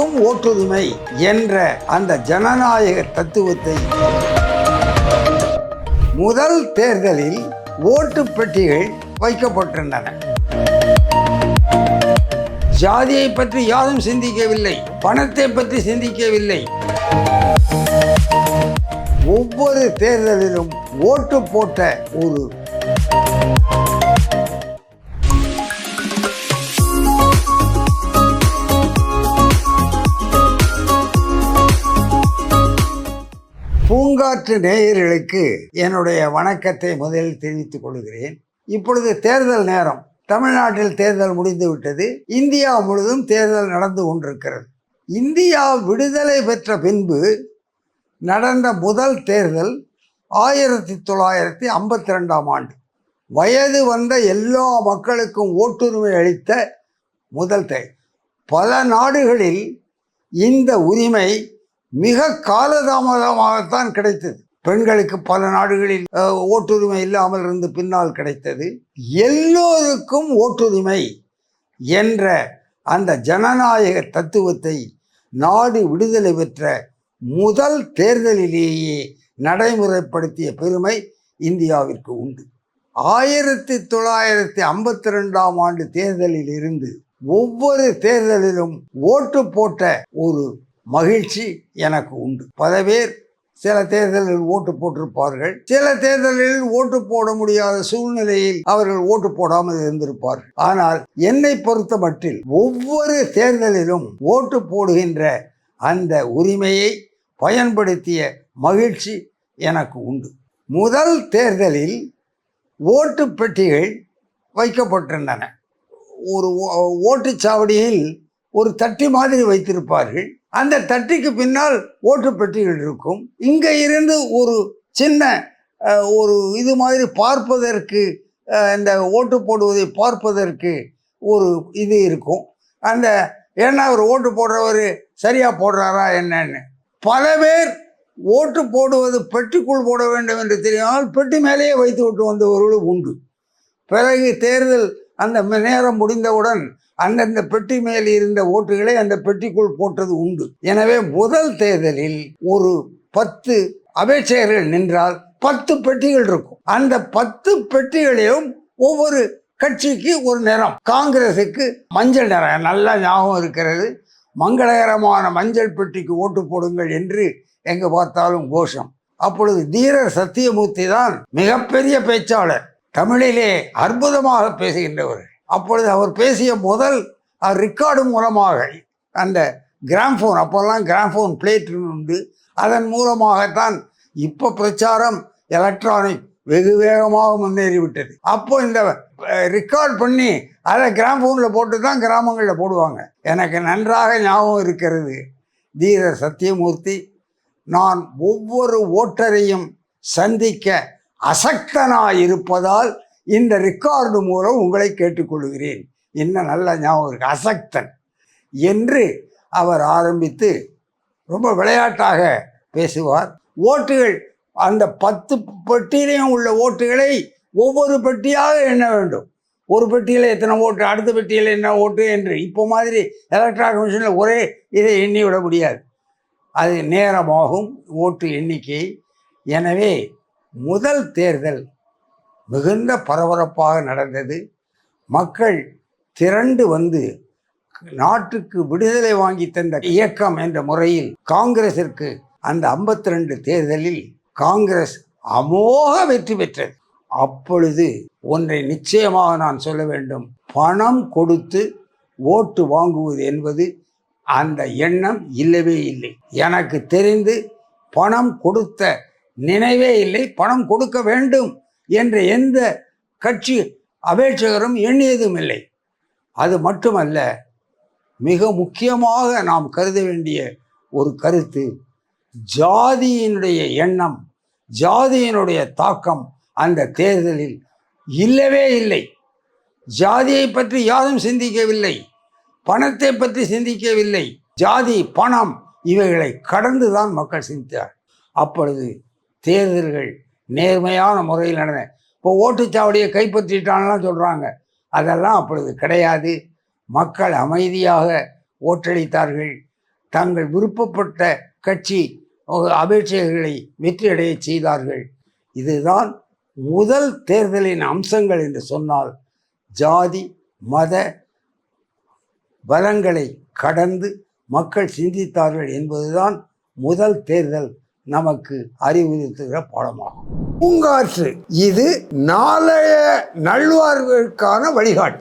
எல்லோருக்கும் ஓட்டுரிமை என்ற அந்த ஜனநாயக தத்துவத்தை முதல் தேர்தலில் ஓட்டு பெட்டிகள் வைக்கப்பட்டிருந்தன. ஜாதியை பற்றி யாரும் சிந்திக்கவில்லை பணத்தை பற்றி சிந்திக்கவில்லை. ஒவ்வொரு தேர்தலிலும் ஓட்டு போட்ட ஒரு பூங்காற்று நேயர்களுக்கு என்னுடைய வணக்கத்தை முதலில் தெரிவித்துக் கொள்கிறேன். இப்பொழுது தேர்தல் நேரம். தமிழ்நாட்டில் தேர்தல் முடிந்துவிட்டது இந்தியா முழுவதும் தேர்தல் நடந்து கொண்டிருக்கிறது. இந்தியா விடுதலை பெற்ற பின்பு நடந்த முதல் தேர்தல் ஆயிரத்தி தொள்ளாயிரத்தி ஐம்பத்தி ரெண்டாம் ஆண்டு. வயது வந்த எல்லா மக்களுக்கும் ஓட்டுரிமை அளித்த முதல் தேர்தல். பல நாடுகளில் இந்த உரிமை மிக காலதாமதமாகத்தான் கிடைத்தது. பெண்களுக்கு பல நாடுகளில் ஓட்டுரிமை இல்லாமல் இருந்து பின்னால் கிடைத்தது. எல்லோருக்கும் ஓட்டுரிமை என்ற அந்த ஜனநாயக தத்துவத்தை நாடு விடுதலை பெற்ற முதல் தேர்தலிலேயே நடைமுறைப்படுத்திய பெருமை இந்தியாவிற்கு உண்டு. ஆயிரத்தி தொள்ளாயிரத்தி ஐம்பத்தி ரெண்டாம் ஆண்டு தேர்தலில் இருந்து ஒவ்வொரு தேர்தலிலும் ஓட்டு போட்ட ஒரு மகிழ்ச்சி எனக்கு உண்டு. பல பேர் சில தேர்தலில் ஓட்டு போட்டிருப்பார்கள். சில தேர்தலில் ஓட்டு போட முடியாத சூழ்நிலையில் அவர்கள் ஓட்டு போடாமல் இருந்திருப்பார்கள். ஆனால் என்னை பொறுத்த மட்டில் ஒவ்வொரு தேர்தலிலும் ஓட்டு போடுகின்ற அந்த உரிமையை பயன்படுத்திய மகிழ்ச்சி எனக்கு உண்டு. முதல் தேர்தலில் ஓட்டு பெட்டிகள் வைக்கப்பட்டிருந்தன. ஒரு ஓ- ஓட்டுச்சாவடியில் ஒரு தட்டி மாதிரி வைத்திருப்பார்கள். அந்த தட்டிக்கு பின்னால் ஓட்டு பெட்டிகள் இருக்கும். இங்கே இருந்து ஒரு சின்ன ஒரு இது மாதிரி பார்ப்பதற்கு இந்த ஓட்டு போடுவதை பார்ப்பதற்கு ஒரு இது இருக்கும். அந்த ஏன்னா அவர் ஓட்டு போடுறவர் சரியாக போடுறாரா என்னன்னு. பல பேர் ஓட்டு போடுவது பெட்டிக்குள் போட வேண்டும் என்று தெரியாமல் பெட்டி மேலேயே வைத்து விட்டு வந்தவர்களும் உண்டு. பிறகு தேர்தல் அந்த நேரம் முடிந்தவுடன் அந்தந்த பெட்டி மேல் இருந்த ஓட்டுகளை அந்த பெட்டிக்குள் போட்டது உண்டு. எனவே முதல் தேர்தலில் ஒரு பத்து அபேட்சகர்கள் நின்றால் பத்து பெட்டிகள் இருக்கும். அந்த பத்து பெட்டிகளையும் ஒவ்வொரு கட்சிக்கு ஒரு நிறம். காங்கிரஸுக்கு மஞ்சள் நிறம். நல்லா ஞாபகம் இருக்கிறது. மங்களகரமான மஞ்சள் பெட்டிக்கு ஓட்டு போடுங்கள் என்று எங்கு பார்த்தாலும் கோஷம். அப்பொழுது தீரர் சத்தியமூர்த்தி தான் மிகப்பெரிய பேச்சாளர். தமிழிலே அற்புதமாக பேசுகின்றவர். அப்பொழுது அவர் பேசிய முதல் ரெக்கார்டு மூலமாக அந்த கிராம்ஃபோன் அப்போல்லாம் கிராம்ஃபோன் பிளேட் உண்டு. அதன் மூலமாகத்தான் இப்போ பிரச்சாரம் எலக்ட்ரானிக் வெகு வேகமாக முன்னேறிவிட்டது. அப்போ இந்த ரெக்கார்ட் பண்ணி அதை கிராம்ஃபோனில் போட்டு தான் கிராமங்களில் போடுவாங்க. எனக்கு நன்றாக ஞாபகம் இருக்கிறது. தீர சத்தியமூர்த்தி நான் ஒவ்வொரு ஓட்டரையும் சந்திக்க அசக்தனாய் இருப்பதால் இந்த ரெக்கார்டு மூலம் உங்களை கேட்டுக்கொள்கிறேன். என்ன நல்ல ஞாபகம் இருக்கு. அசக்தன் என்று அவர் ஆரம்பித்து ரொம்ப விளையாட்டாக பேசுவார். ஓட்டுகள் அந்த பத்து பெட்டியிலையும் உள்ள ஓட்டுகளை ஒவ்வொரு பெட்டியாக எண்ண வேண்டும். ஒரு பெட்டியில் எத்தனை ஓட்டு அடுத்த பெட்டியில் என்ன ஓட்டு என்று இப்போ மாதிரி எலக்ட்ரானிக் மிஷினில் ஒரே இதை எண்ணி விட முடியாது. அது நேரமாகும் ஓட்டு எண்ணிக்கை. எனவே முதல் தேர்தல் மிகுந்த பரபரப்பாக நடந்தது. மக்கள் திரண்டு வந்து நாட்டுக்கு விடுதலை வாங்கி தந்த இயக்கம் என்ற முறையில் காங்கிரசிற்கு அந்த 52 ரெண்டு தேர்தலில் காங்கிரஸ் அமோக வெற்றி பெற்றது. அப்பொழுது ஒன்றை நிச்சயமாக நான் சொல்ல வேண்டும். பணம் கொடுத்து ஓட்டு வாங்குவது என்பது அந்த எண்ணம் இல்லவே இல்லை. எனக்கு தெரிந்து பணம் கொடுத்த நினைவே இல்லை பணம் கொடுக்க வேண்டும் என்ற எந்த கட்சி அபேட்சகரும் எண்ணியதும் இல்லை. அது மட்டுமல்ல மிக முக்கியமாக நாம் கருத வேண்டிய ஒரு கருத்து ஜாதியினுடைய எண்ணம் ஜாதியினுடைய தாக்கம் அந்த தேர்தலில் இல்லவே இல்லை. ஜாதியை பற்றி யாரும் சிந்திக்கவில்லை பணத்தை பற்றி சிந்திக்கவில்லை. ஜாதி பணம் இவைகளை கடந்து தான் மக்கள் சிந்தித்தார் அப்பொழுது தேர்தல்கள் நேர்மையான முறையில் நடந்த இப்போ ஓட்டுச்சாவடியை கைப்பற்றிட்டான்லாம் சொல்கிறாங்க அதெல்லாம் அப்பொழுது கிடையாது. மக்கள் அமைதியாக ஓட்டளித்தார்கள். தங்கள் விருப்பப்பட்ட கட்சி அபேட்சைகளை வெற்றியடைய செய்தார்கள். இதுதான் முதல் தேர்தலின் அம்சங்கள் என்று சொன்னால் ஜாதி மத பலங்களை கடந்து மக்கள் சிந்தித்தார்கள் என்பதுதான் முதல் தேர்தல். நமக்கு அறிவுறுத்துகிற பாடமாகும். பூங்காற்று இது நாளைய நல்வாழ்வுக்கான வழிகாட்டு.